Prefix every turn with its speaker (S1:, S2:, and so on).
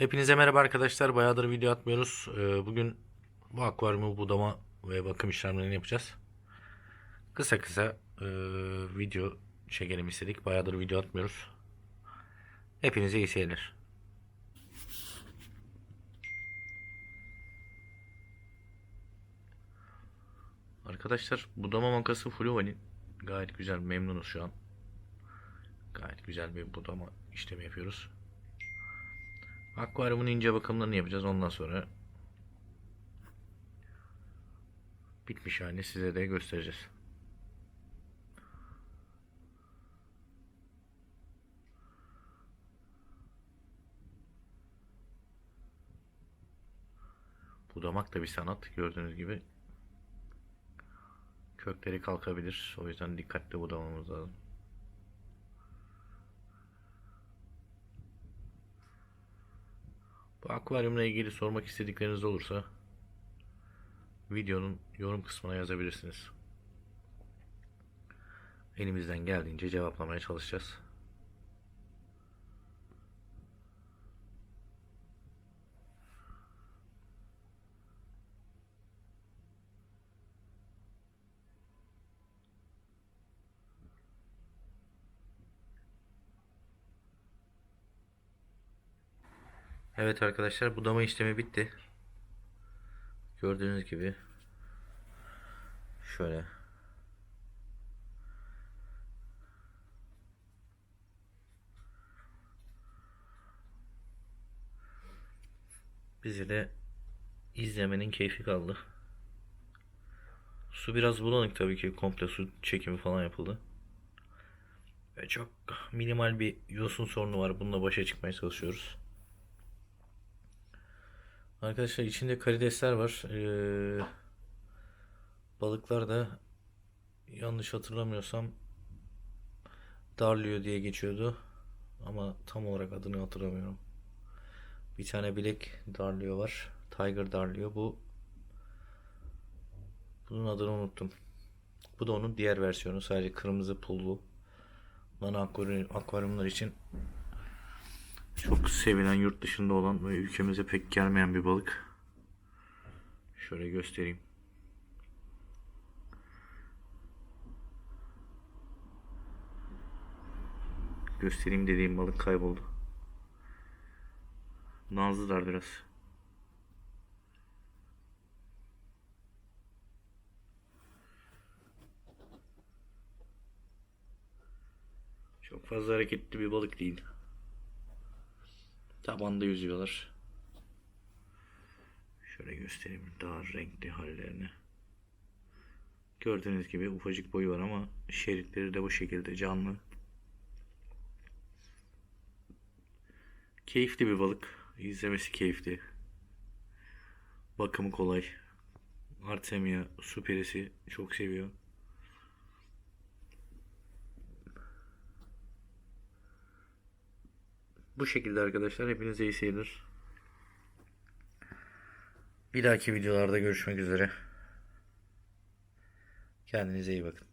S1: Hepinize merhaba arkadaşlar. Bayağıdır video atmıyoruz. Ee, Bugün bu akvaryumu budama ve bakım işlemlerini yapacağız. Kısa kısa e, video çekelim istedik. Bayağıdır video atmıyoruz. Hepinize iyi seyirler. Arkadaşlar budama makası Fluvalin. Gayet güzel memnunuz şu an. Gayet güzel bir budama işlemi yapıyoruz. Akvaryumun ince bakımlarını yapacağız. Ondan sonra bitmiş halini size de göstereceğiz. Budamak da bir sanat gördüğünüz gibi. Kökleri kalkabilir. O yüzden dikkatli budamamız lazım. Akvaryumla ilgili sormak istedikleriniz olursa videonun yorum kısmına yazabilirsiniz. Elimizden geldiğince cevaplamaya çalışacağız. Evet arkadaşlar budama işlemi bitti. Gördüğünüz gibi şöyle bizi de izlemenin keyfi kaldı. Su biraz bulanık tabii ki komple su çekimi falan yapıldı. Ve çok minimal bir yosun sorunu var. Bununla başa çıkmaya çalışıyoruz. Arkadaşlar içinde karidesler var. Ee, balıklar da yanlış hatırlamıyorsam darlıyor diye geçiyordu. Ama tam olarak adını hatırlamıyorum. Bir tane bilek darlıyor var. Tiger darlıyor. Bu bunun adını unuttum. Bu da onun diğer versiyonu. Sadece kırmızı pullu. Akvaryum, akvaryumlar için çok sevilen yurt dışında olan ve ülkemize pek gelmeyen bir balık. Şöyle göstereyim. Göstereyim dediğim balık kayboldu. Nazlılar biraz. Çok fazla hareketli bir balık değil. Tabanda yüzüyorlar. Şöyle göstereyim daha renkli hallerini. Gördüğünüz gibi ufacık boyu var ama şeritleri de bu şekilde canlı. Keyifli bir balık. İzlemesi keyifli. Bakımı kolay. Artemia su perisi çok seviyor. Bu şekilde arkadaşlar. Hepinize iyi seyirler. Bir dahaki videolarda görüşmek üzere. Kendinize iyi bakın.